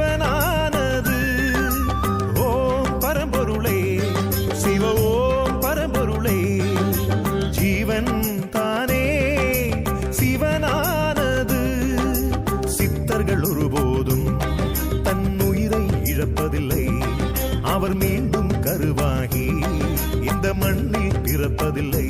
சிவனானது. ஓம் பரம்பொருளே சிவ ஓம் பரம்பொருளே ஜீவன் தானே சிவனானது. சித்தர்கள் ஒருபோதும் தன் உயிரை இழப்பதில்லை. அவர் மீண்டும் கருவாகி இந்த மண்ணில் பிறப்பதில்லை.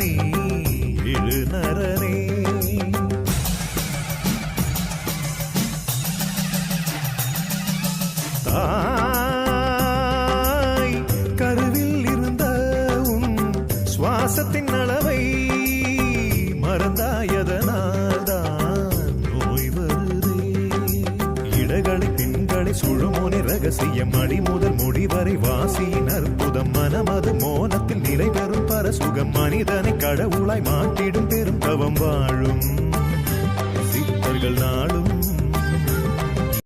நீ இழுநரனே தாய் கருவில் இருந்த உன் சுவாசத்தின் அளவை மறந்தாயதனால் தான் நோய் வருதே. இடகளை பெண்களை சுழுமோனி ரகசியம் அடி முதல் முடி வரை வாசியின் அற்புதம் மனமது மோனத்தில் நிலை பெறும் மனிதனை கடவுளாய் மாற்றிடும் பெரும் தவம் வாழும்.